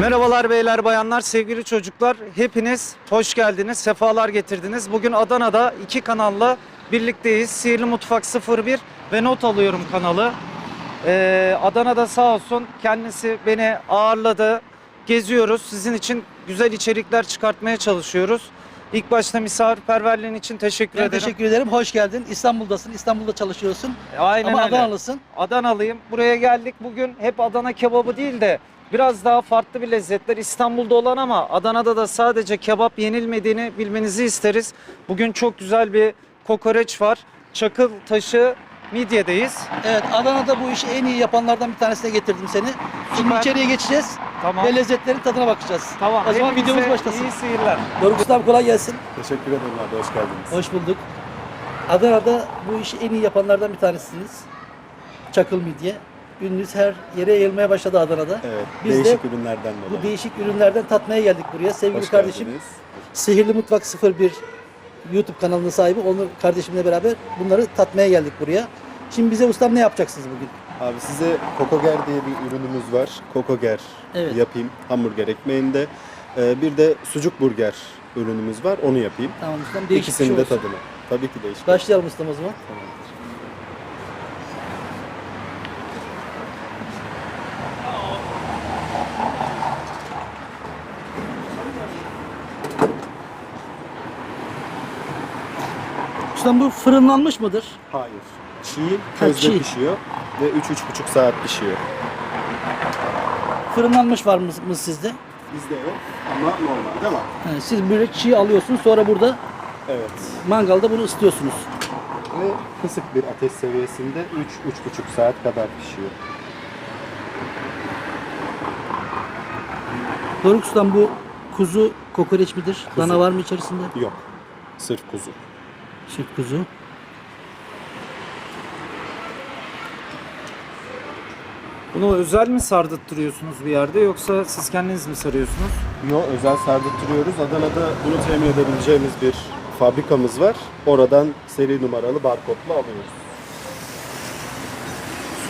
Merhabalar beyler bayanlar sevgili çocuklar hepiniz hoş geldiniz sefalar getirdiniz. Bugün Adana'da iki kanalla birlikteyiz. Sihirli Mutfak 01 ve Not Alıyorum kanalı. Ee, Adana'da sağ olsun kendisi beni ağırladı. Geziyoruz sizin için güzel içerikler çıkartmaya çalışıyoruz. İlk başta misafirperverliğin için teşekkür Ben ederim. teşekkür ederim. Hoş geldin. İstanbul'dasın. İstanbul'da çalışıyorsun. Aynen Ama öyle. Adanalısın. Adanalıyım. Buraya geldik. Bugün hep Adana kebabı değil de biraz daha farklı bir lezzetler İstanbul'da olan ama Adana'da da sadece kebap yenilmediğini bilmenizi isteriz. Bugün çok güzel bir kokoreç var. Çakıl taşı midyedeyiz. Evet, Adana'da bu işi en iyi yapanlardan bir tanesine getirdim seni. Şimdi Süper. içeriye geçeceğiz Tamam. ve lezzetlerin tadına bakacağız. Tamam. O zaman Hepinize videomuz başlasın. İyi seyirler. Doruk Ustam kolay gelsin. Teşekkür ederim abi, hoş geldiniz. Hoş bulduk. Adana'da bu işi en iyi yapanlardan bir tanesiniz. Çakıl midye. Ününüz her yere yayılmaya başladı Adana'da. Evet, Biz de değişik ürünlerden dolayı. Bu değişik ürünlerden tatmaya geldik buraya. Sevgili Hoş kardeşim geldiniz. Sihirli Mutfak 01 YouTube kanalının sahibi. Onu kardeşimle beraber bunları tatmaya geldik buraya. Şimdi bize ustam ne yapacaksınız bugün? Abi size kokoger diye bir ürünümüz var. Kokoger Evet. yapayım hamburger ekmeğinde. Ee, bir de sucuk burger ürünümüz var, onu yapayım. Tamam ustam. Değişik bir İkisinin şey de olsun. tadını. Tabii ki değişik. Başlayalım ustam o zaman. Tamamdır. Ustam bu fırınlanmış mıdır? Hayır. Çiğ, közde çiğ. pişiyor ve 3-3,5 saat pişiyor. Fırınlanmış var mı, mı sizde? Bizde yok ama normalde var. Ha, siz böyle çiğ alıyorsunuz sonra burada Evet. mangalda bunu ısıtıyorsunuz. Ve kısık bir ateş seviyesinde 3-3,5 saat kadar pişiyor. Doruk ustam bu kuzu kokoreç midir? Kuzu. Dana var mı içerisinde? Yok. Sırf kuzu. Süt kuzu. Bunu özel mi sardırttırıyorsunuz bir yerde yoksa siz kendiniz mi sarıyorsunuz? Yo özel sardırtıyoruz. Adana'da bunu temin edebileceğimiz bir fabrikamız var. Oradan seri numaralı barkodla alıyoruz.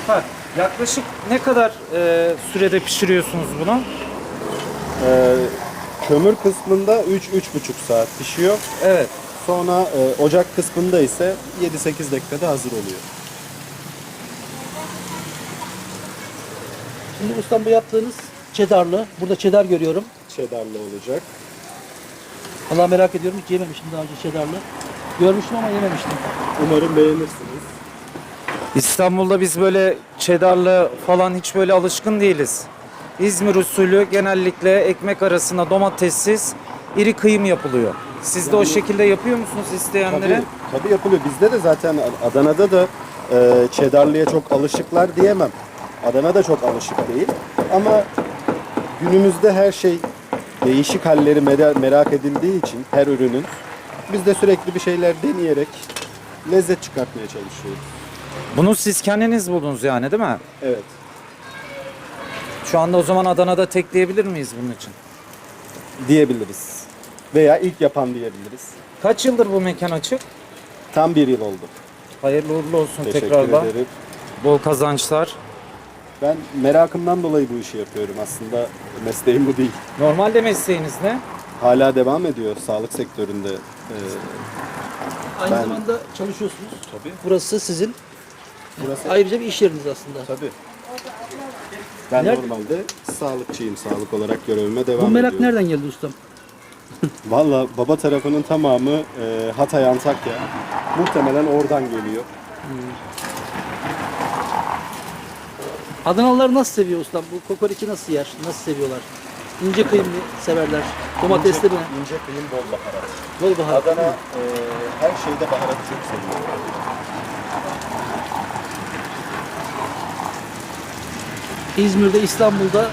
Süper. Yaklaşık ne kadar e, sürede pişiriyorsunuz bunu? Ee, kömür kısmında 3-3,5 saat pişiyor. Evet. Sonra e, ocak kısmında ise 7-8 dakikada hazır oluyor. Şimdi ustam bu yaptığınız çedarlı. Burada çedar görüyorum. Cheddarlı olacak. Allah merak ediyorum hiç yememiştim daha önce çedarlı. Görmüştüm ama yememiştim. Umarım beğenirsiniz. İstanbul'da biz böyle çedarlı falan hiç böyle alışkın değiliz. İzmir usulü genellikle ekmek arasına domatessiz iri kıyım yapılıyor. Siz de o şekilde yapıyor musunuz isteyenlere? Tabii, tabii yapılıyor. Bizde de zaten Adana'da da e, cheddarlıya çok alışıklar diyemem. Adana'da çok alışık değil. Ama günümüzde her şey değişik halleri mera- merak edildiği için her ürünün biz de sürekli bir şeyler deneyerek lezzet çıkartmaya çalışıyoruz. Bunu siz kendiniz buldunuz yani değil mi? Evet. Şu anda o zaman Adana'da tekleyebilir miyiz bunun için? Diyebiliriz. Veya ilk yapan diyebiliriz. Kaç yıldır bu mekan açık? Tam bir yıl oldu. Hayırlı uğurlu olsun Teşekkür tekrardan. ederim. Bol kazançlar. Ben merakımdan dolayı bu işi yapıyorum aslında. Mesleğim bu değil. Normalde mesleğiniz ne? Hala devam ediyor sağlık sektöründe. Ee, Aynı Ben- zamanda çalışıyorsunuz. tabii. Burası sizin Burası ayrıca bir iş yeriniz aslında. tabii. Ben Nerede- normalde sağlıkçıyım. Sağlık olarak görevime devam Bu merak ediyorum. nereden geldi ustam? Valla baba tarafının tamamı e, Hatay Antakya. Muhtemelen oradan geliyor. Adanalılar nasıl seviyor ustam? Bu kokoreçi nasıl yer? Nasıl seviyorlar? İnce kıyım mı severler? Domatesli mi? İnce, ince kıyım bol baharat. Bol baharat. Adana e, her şeyde baharat çok seviyor. İzmir'de, İstanbul'da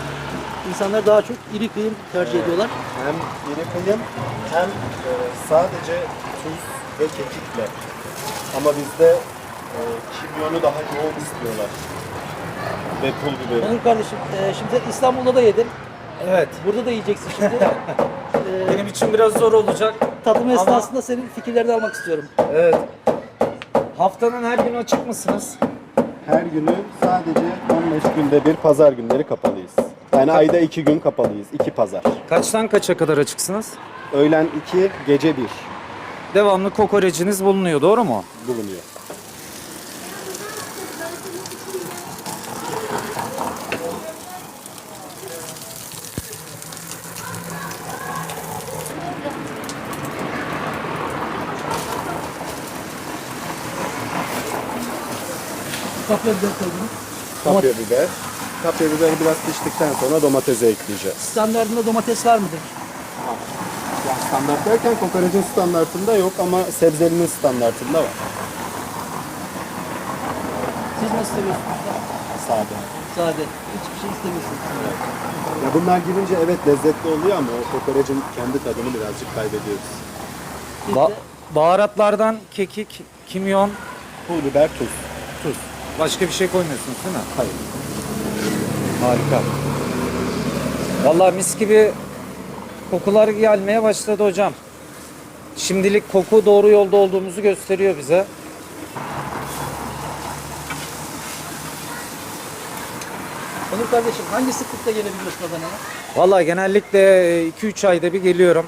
insanlar daha çok iri kıyım tercih ediyorlar. Hem iri kıyım hem e, sadece tuz ve kekikle. Ama bizde e, kimyonu daha yoğun istiyorlar. Ve pul biberi. Onur kardeşim, e, şimdi İstanbul'da da yedin. Evet. Burada da yiyeceksin şimdi. E, Benim için biraz zor olacak. tadım Ama- esnasında senin fikirlerini almak istiyorum. Evet. Haftanın her günü açık mısınız? Her günü sadece 15 günde bir pazar günleri kapalıyız. Yani ayda iki gün kapalıyız. iki pazar. Kaçtan kaça kadar açıksınız? Öğlen 2, gece 1 Devamlı kokoreciniz bulunuyor doğru mu? bulunuyor. Kapya biber koydunuz. Kapya biber. Kapya biberi biraz piştikten sonra domatese ekleyeceğiz. Standartında domates var mıdır? Yani standart derken kokorecin standartında yok ama sebzelinin standartında var. Siz nasıl seviyorsunuz? Sade. Sade. Hiçbir şey istemiyorsunuz. Ya bunlar girince evet lezzetli oluyor ama o kokorecin kendi tadını birazcık kaybediyoruz. Ba- baharatlardan kekik, kimyon, Pul biber, tuz. tuz. Başka bir şey koymuyorsunuz değil mi? Hayır. Harika. Vallahi mis gibi kokular gelmeye başladı hocam. Şimdilik koku doğru yolda olduğumuzu gösteriyor bize. Onur kardeşim hangi sıklıkta gelebiliyorsun Adana'ya? Vallahi genellikle 2-3 ayda bir geliyorum.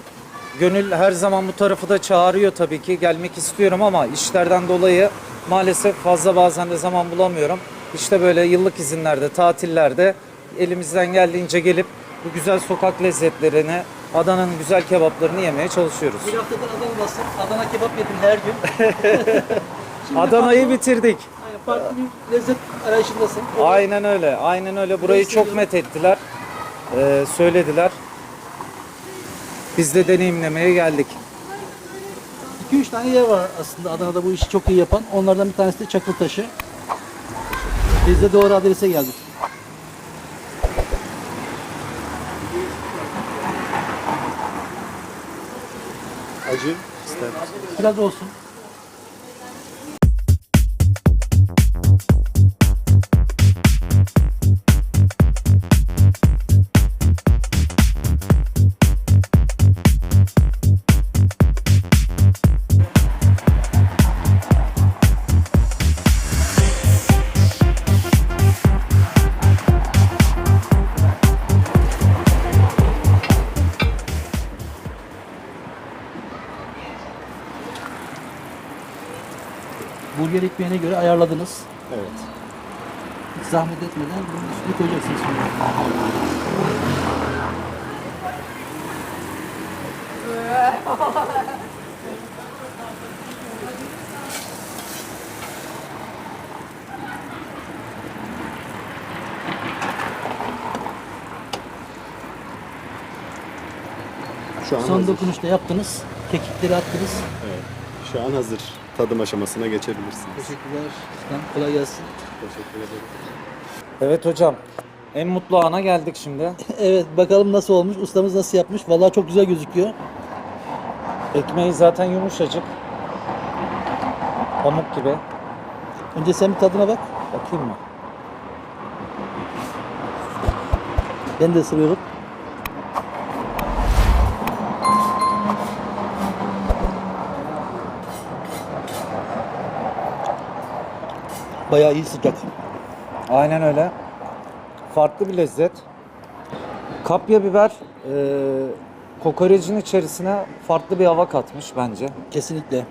Gönül her zaman bu tarafı da çağırıyor tabii ki. Gelmek istiyorum ama işlerden dolayı maalesef fazla bazen de zaman bulamıyorum. İşte böyle yıllık izinlerde, tatillerde elimizden geldiğince gelip bu güzel sokak lezzetlerini, Adana'nın güzel kebaplarını yemeye çalışıyoruz. Bir haftadır Adana'dasın. Adana kebap yedin her gün. Adana'yı bitirdik. Aynen, farklı bir lezzet arayışındasın. O- Aynen öyle. Aynen öyle. Burayı çok met ettiler. Ee, söylediler. Biz de deneyimlemeye geldik. 2-3 tane yer var aslında Adana'da bu işi çok iyi yapan. Onlardan bir tanesi de Çakıltaşı. Biz de doğru adrese geldik. Acı ister misin? Biraz olsun. Burger ekmeğine göre ayarladınız. Evet. Hiç zahmet etmeden bunun üstüne koyacaksınız şimdi. Şu an Son hazır. dokunuşta yaptınız. Kekikleri attınız. Evet. Şu an hazır. Tadım aşamasına geçebilirsiniz. Teşekkürler. Ustam. Kolay gelsin. Teşekkür ederim. Evet hocam. En mutlu ana geldik şimdi. Evet bakalım nasıl olmuş. Ustamız nasıl yapmış. Vallahi çok güzel gözüküyor. Ekmeği zaten yumuşacık. Pamuk gibi. Önce sen bir tadına bak. Bakayım mı? Ben de ısırıyorum. Bayağı iyi sıcak. Aynen öyle. Farklı bir lezzet. Kapya biber e, kokorecin içerisine farklı bir hava katmış bence. Kesinlikle.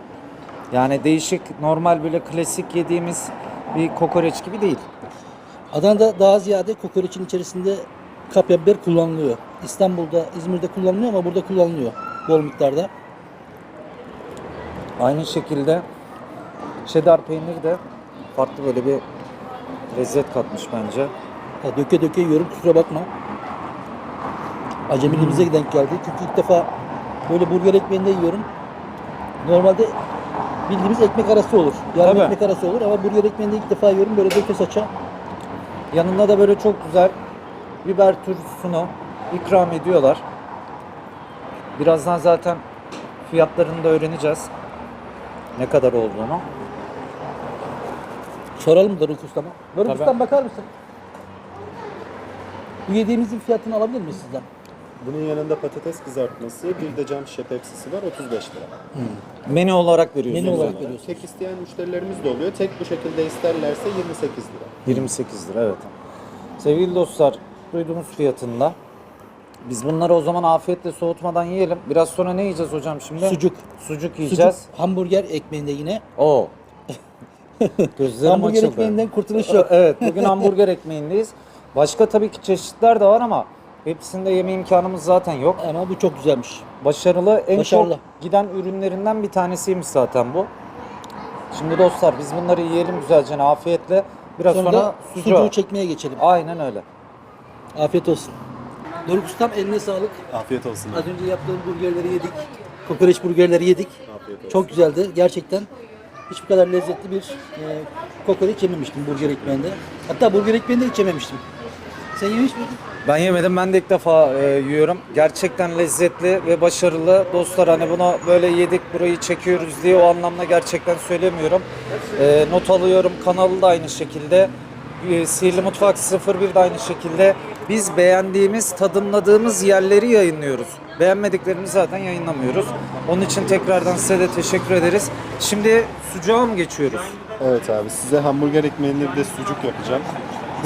Yani değişik, normal böyle klasik yediğimiz bir kokoreç gibi değil. Adana'da daha ziyade kokoreçin içerisinde kapya biber kullanılıyor. İstanbul'da, İzmir'de kullanılıyor ama burada kullanılıyor bol miktarda. Aynı şekilde cheddar peynir de farklı böyle bir lezzet katmış bence. Ya döke döke yiyorum kusura bakma. Acemiliğimize denk geldi. Çünkü ilk defa böyle burger ekmeğinde yiyorum. Normalde bildiğimiz ekmek arası olur. Yarım Tabii. ekmek arası olur ama burger ekmeğinde ilk defa yiyorum böyle döke saça. Yanında da böyle çok güzel biber turşusunu ikram ediyorlar. Birazdan zaten fiyatlarını da öğreneceğiz. Ne kadar olduğunu. Soralım Doruk Usta'ma? Doruk Tabii. Usta'm bakar mısın? Bu yediğimizin fiyatını alabilir miyiz sizden? Bunun yanında patates kızartması, bir de cam şişe Pepsi'si var 35 lira. Menü olarak veriyorsunuz. Menü olarak veriyorsunuz. Tek isteyen müşterilerimiz de oluyor. Tek bu şekilde isterlerse 28 lira. 28 lira evet. Sevgili dostlar duyduğumuz fiyatında. Biz bunları o zaman afiyetle soğutmadan yiyelim. Biraz sonra ne yiyeceğiz hocam şimdi? Sucuk. Sucuk yiyeceğiz. Sucuk, hamburger ekmeğinde yine. Oo. Gözlerim hamburger açıldı. ekmeğinden kurtuluş yok. Evet, bugün hamburger ekmeğindeyiz. Başka tabii ki çeşitler de var ama hepsinde yeme imkanımız zaten yok. Ama bu çok güzelmiş. Başarılı, en Başarılı. çok giden ürünlerinden bir tanesiymiş zaten bu. Şimdi dostlar biz bunları yiyelim güzelce afiyetle. Biraz Sonra, sonra, sucuğu. sucuğu çekmeye geçelim. Aynen öyle. Afiyet olsun. Doruk Ustam eline sağlık. Afiyet olsun. Az önce yaptığım burgerleri yedik. Kokoreç burgerleri yedik. Afiyet olsun. Çok güzeldi. Gerçekten hiç bu kadar lezzetli bir e, kokoreç yememiştim burger ekmeğinde. Hatta burger ekmeğinde hiç yememiştim. Sen yemiş miydin? Ben yemedim. Ben de ilk defa e, yiyorum. Gerçekten lezzetli ve başarılı. Dostlar hani bunu böyle yedik burayı çekiyoruz diye o anlamda gerçekten söylemiyorum. E, not alıyorum. Kanalı da aynı şekilde. E, Sihirli Mutfak 01 de aynı şekilde. Biz beğendiğimiz, tadımladığımız yerleri yayınlıyoruz. Beğenmediklerimizi zaten yayınlamıyoruz. Onun için tekrardan size de teşekkür ederiz. Şimdi sucuğa mı geçiyoruz? Evet abi size hamburger ekmeğinde bir de sucuk yapacağım.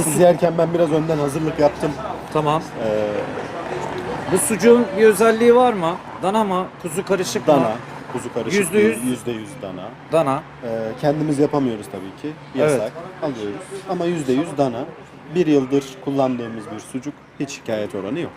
Siz yerken ben biraz önden hazırlık yaptım. Tamam. Ee, Bu sucuğun bir özelliği var mı? Dana mı? Kuzu karışık mı? dana, kuzu karışık Yüzde yüz. yüzde yüz dana. Dana. Ee, kendimiz yapamıyoruz tabii ki. Yasak. Alıyoruz. Ama yüzde yüz dana. Bir yıldır kullandığımız bir sucuk. Hiç şikayet oranı yok.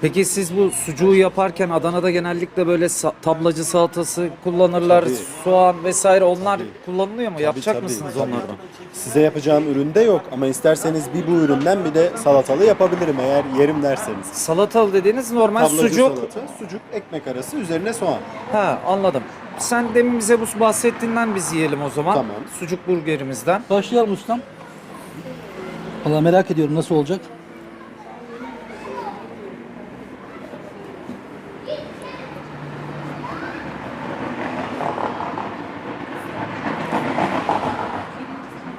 Peki siz bu sucuğu yaparken Adana'da genellikle böyle sa- tablacı salatası kullanırlar, Tabii. soğan vesaire onlar Tabii. kullanılıyor mu? Tabii, Yapacak tabii, mısınız tabii. onlardan? Size yapacağım üründe yok ama isterseniz bir bu üründen bir de salatalı yapabilirim eğer yerim derseniz. Salatalı dediğiniz normal Tablacı sucuk. salata, sucuk, ekmek arası, üzerine soğan. Ha anladım. Sen demin bize bu bahsettiğinden biz yiyelim o zaman. Tamam. Sucuk burgerimizden. Başlayalım ustam. Valla merak ediyorum nasıl olacak.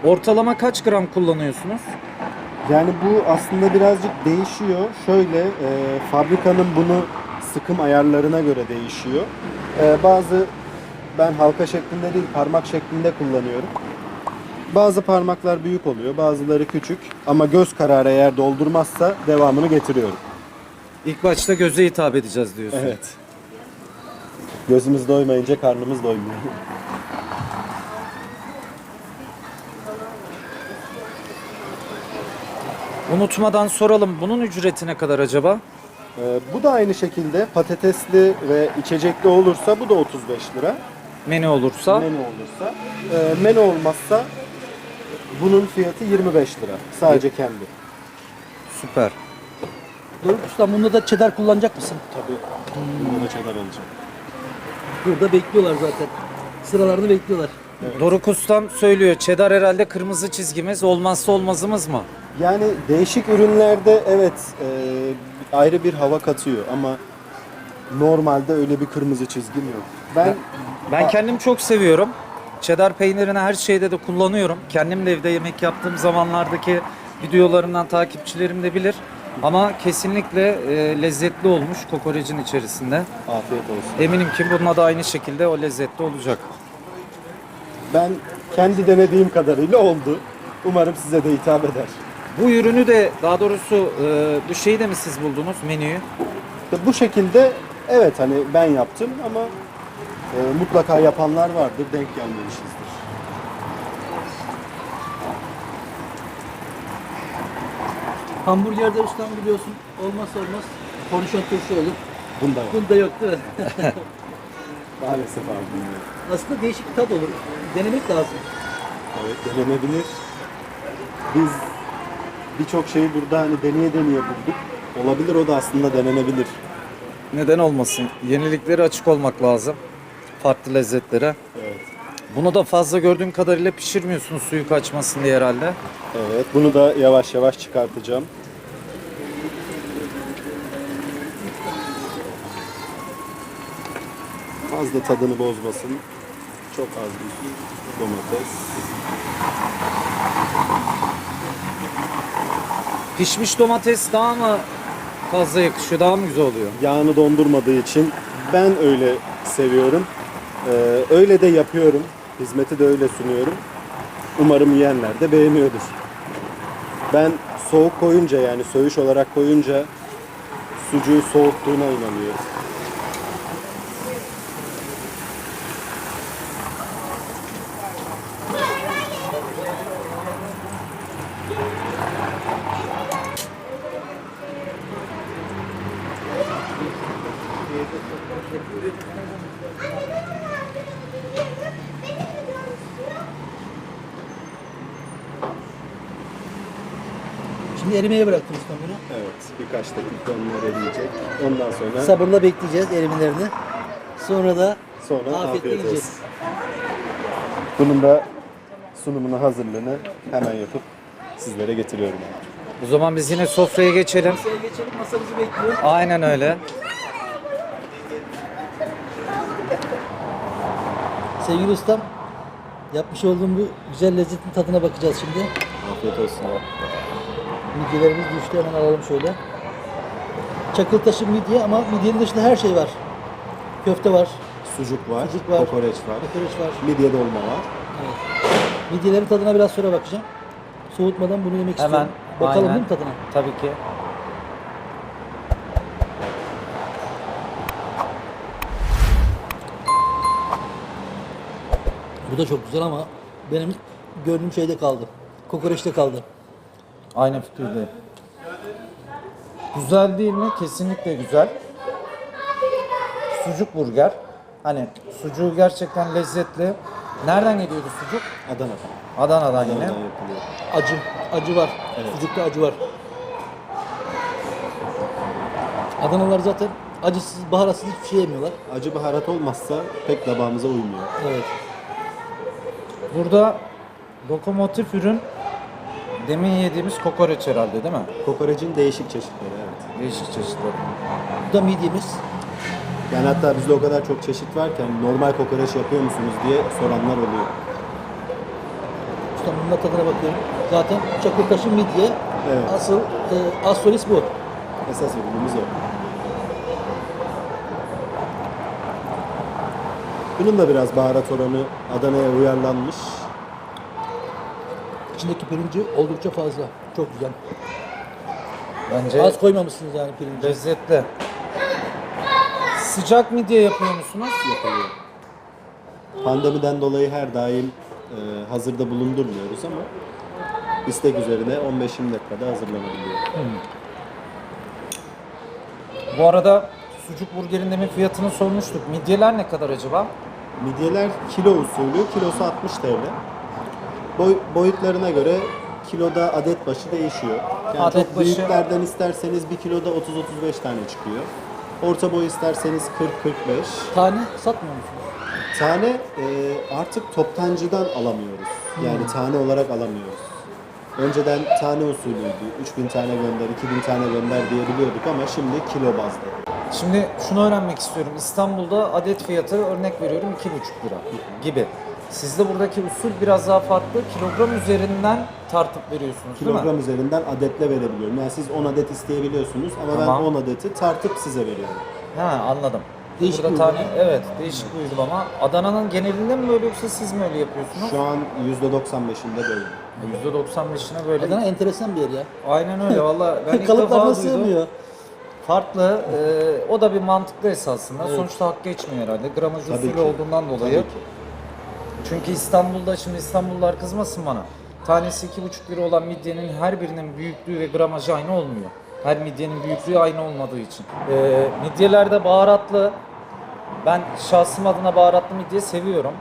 Ortalama kaç gram kullanıyorsunuz? Yani bu aslında birazcık değişiyor. Şöyle e, fabrikanın bunu sıkım ayarlarına göre değişiyor. E, bazı ben halka şeklinde değil parmak şeklinde kullanıyorum. Bazı parmaklar büyük oluyor, bazıları küçük. Ama göz kararı eğer doldurmazsa devamını getiriyorum. İlk başta göze hitap edeceğiz diyorsun. Evet. Gözümüz doymayınca karnımız doymuyor. Unutmadan soralım bunun ücreti ne kadar acaba? E, bu da aynı şekilde patatesli ve içecekli olursa bu da 35 lira. Menü olursa. Menü olursa. E, menü olmazsa bunun fiyatı 25 lira. Sadece kendi. Süper. Doruk ustam bunda da cheddar kullanacak mısın? Tabii. Bunda da cheddar olacak. Burada bekliyorlar zaten. Sıralarını bekliyorlar. Doruk Ustam söylüyor. Cheddar herhalde kırmızı çizgimiz. Olmazsa olmazımız mı? Yani değişik ürünlerde evet e, ayrı bir hava katıyor ama normalde öyle bir kırmızı çizgim yok. Ben Ben kendim çok seviyorum. Cheddar peynirini her şeyde de kullanıyorum. Kendim de evde yemek yaptığım zamanlardaki videolarımdan takipçilerim de bilir. Ama kesinlikle e, lezzetli olmuş kokorecin içerisinde. afiyet olsun. Eminim ki bununla da aynı şekilde o lezzetli olacak. Ben kendi denediğim kadarıyla oldu. Umarım size de hitap eder. Bu ürünü de daha doğrusu e, bu şeyi de mi siz buldunuz menüyü? Bu şekilde evet hani ben yaptım ama e, mutlaka yapanlar vardır denk gelmemişizdir. Hamburgerde ustam biliyorsun olmazsa olmaz. Kornişon turşu olur. Bunda var. Bunda yok değil mi? Maalesef abi bunda yok. Aslında değişik bir tat olur. Denemek lazım. Evet denenebilir. Biz birçok şeyi burada hani deneye deneye bulduk. Olabilir o da aslında denenebilir. Neden olmasın? Yeniliklere açık olmak lazım. Farklı lezzetlere. Evet. Bunu da fazla gördüğüm kadarıyla pişirmiyorsunuz suyu kaçmasın diye herhalde. Evet bunu da yavaş yavaş çıkartacağım. Fazla tadını bozmasın. Çok az bir domates. Pişmiş domates daha mı fazla yakışıyor, daha mı güzel oluyor? Yağını dondurmadığı için ben öyle seviyorum. Ee, öyle de yapıyorum. Hizmeti de öyle sunuyorum. Umarım yiyenler de beğeniyordur. Ben soğuk koyunca yani söğüş olarak koyunca sucuğu soğuttuğuna inanıyor. Şimdi erimeye bıraktım ustam bunu. Evet, birkaç dakika onlar eriyecek. Ondan sonra Sabırla bekleyeceğiz erimelerini. Sonra da sonra afiyetle afiyet yiyeceğiz. olsun. Bunun da sunumunu hazırlığını hemen yapıp sizlere getiriyorum. O zaman biz yine sofraya geçelim. Masaya geçelim masa bizi bekliyor. Aynen öyle. Sevgili ustam yapmış olduğum bu güzel lezzetin tadına bakacağız şimdi. Afiyet olsun. Midyelerimiz düştü hemen alalım şöyle. Çakıl taşı midye ama midyenin dışında her şey var. Köfte var, Sucuk var, sucuk var, kokoreç var, kokoreç var. midye dolma var. Evet. Midyelerin tadına biraz sonra bakacağım. Soğutmadan bunu yemek Hemen. istiyorum. Bakalım aynen. değil mi tadına? Tabii ki. Bu da çok güzel ama benim gönlüm şeyde kaldı. Kokoreçte kaldı. Aynı fikirdeyim. Güzel değil mi? Kesinlikle güzel. Sucuk burger. Hani sucuğu gerçekten lezzetli. Nereden geliyordu sucuk? Adana'dan. Adana'dan yine. Adana'dan yapılıyor. Acı. Acı var. Evet. Sucukta acı var. Adanalılar zaten acısız, baharatsız hiçbir şey yemiyorlar. Acı baharat olmazsa pek tabağımıza uymuyor. Evet. Burada lokomotif ürün demin yediğimiz kokoreç herhalde değil mi? Kokorecin değişik çeşitleri evet. Değişik çeşitleri. Bu da midyemiz. Yani hatta bizde o kadar çok çeşit varken normal kokoreç yapıyor musunuz diye soranlar oluyor. Ustam bunun da tadına bakıyorum. Zaten çakıltaşı midye. Evet. Asıl e, az solist bu. Esas ürünümüz o. Bunun da biraz baharat oranı Adana'ya uyarlanmış. İçindeki pirinci oldukça fazla. Çok güzel. Bence Az koymamışsınız yani pirinci. lezzetli. Sıcak midye yapıyor musunuz? yapılıyor. Pandemiden dolayı her daim e, hazırda bulundurmuyoruz ama istek üzerine 15-20 dakikada hazırlanabiliyor. Bu arada sucuk burgerin demin fiyatını sormuştuk. Midyeler ne kadar acaba? Midyeler kilo usulü, kilosu 60 TL. Boy, boyutlarına göre kiloda adet başı değişiyor. Yani Adet çok başı- büyüklerden isterseniz bir kiloda 30-35 tane çıkıyor. Orta boy isterseniz 40-45. Tane satmıyor musunuz? Tane e, artık toptancıdan alamıyoruz. Yani tane olarak alamıyoruz. Önceden tane usulüydü. 3000 tane gönder, 2000 tane gönder diyebiliyorduk ama şimdi kilo bazda. Şimdi şunu öğrenmek istiyorum. İstanbul'da adet fiyatı örnek veriyorum 2,5 lira gibi. Sizde buradaki usul biraz daha farklı. Kilogram üzerinden tartıp veriyorsunuz değil mi? Kilogram üzerinden adetle verebiliyorum. Yani siz 10 adet isteyebiliyorsunuz ama Tamam. ben 10 adeti tartıp size veriyorum. Ha anladım. Değişik Burada bir tane, uygulama. evet değişik bir uygulama. Adana'nın genelinde mi böyle yoksa siz mi öyle yapıyorsunuz? Şu an %95'inde böyle. %95'ine böyle. Adana enteresan bir yer ya. Aynen öyle valla ben ilk Kalıplarına defa duydum. sığmıyor. Farklı. e, o da bir mantıklı esasında. Sonuçta hak geçmiyor herhalde. Gramaj Tabii usulü ki. olduğundan dolayı. Tabii ki. Çünkü İstanbul'da şimdi İstanbullular kızmasın bana. Tanesi 2,5 lira olan midyenin her birinin büyüklüğü ve gramajı aynı olmuyor. Her midyenin büyüklüğü aynı olmadığı için. Ee, midyelerde baharatlı. Ben şahsım adına baharatlı midye seviyorum.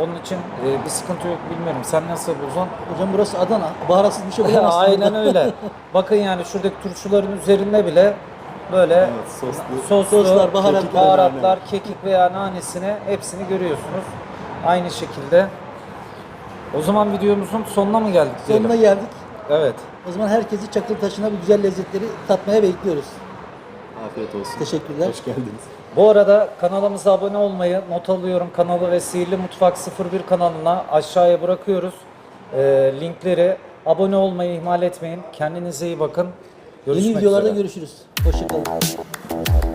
Onun için e, bir sıkıntı yok bilmiyorum. Sen nasıl buldun? Hocam burası Adana. Baharatsız bir şey bulamazsın. Aynen öyle. Bakın yani şuradaki turşuların üzerinde bile böyle Evet, soslu. soslu, Soslar, baharatlar, kekik, baharatlar, kekik veya nanesini hepsini görüyorsunuz. Aynı şekilde. O zaman videomuzun sonuna mı geldik diyelim? Sonuna geldik. Evet. O zaman herkesi çakıl taşına bu güzel lezzetleri tatmaya bekliyoruz. Afiyet olsun. Teşekkürler. Hoş geldiniz. Bu arada kanalımıza abone olmayı, not alıyorum kanalı ve Sihirli Mutfak 01 kanalına aşağıya bırakıyoruz. Ee, linkleri abone olmayı ihmal etmeyin. Kendinize iyi bakın. Görüşmek Yeni videolarda üzere. görüşürüz. Hoşçakalın.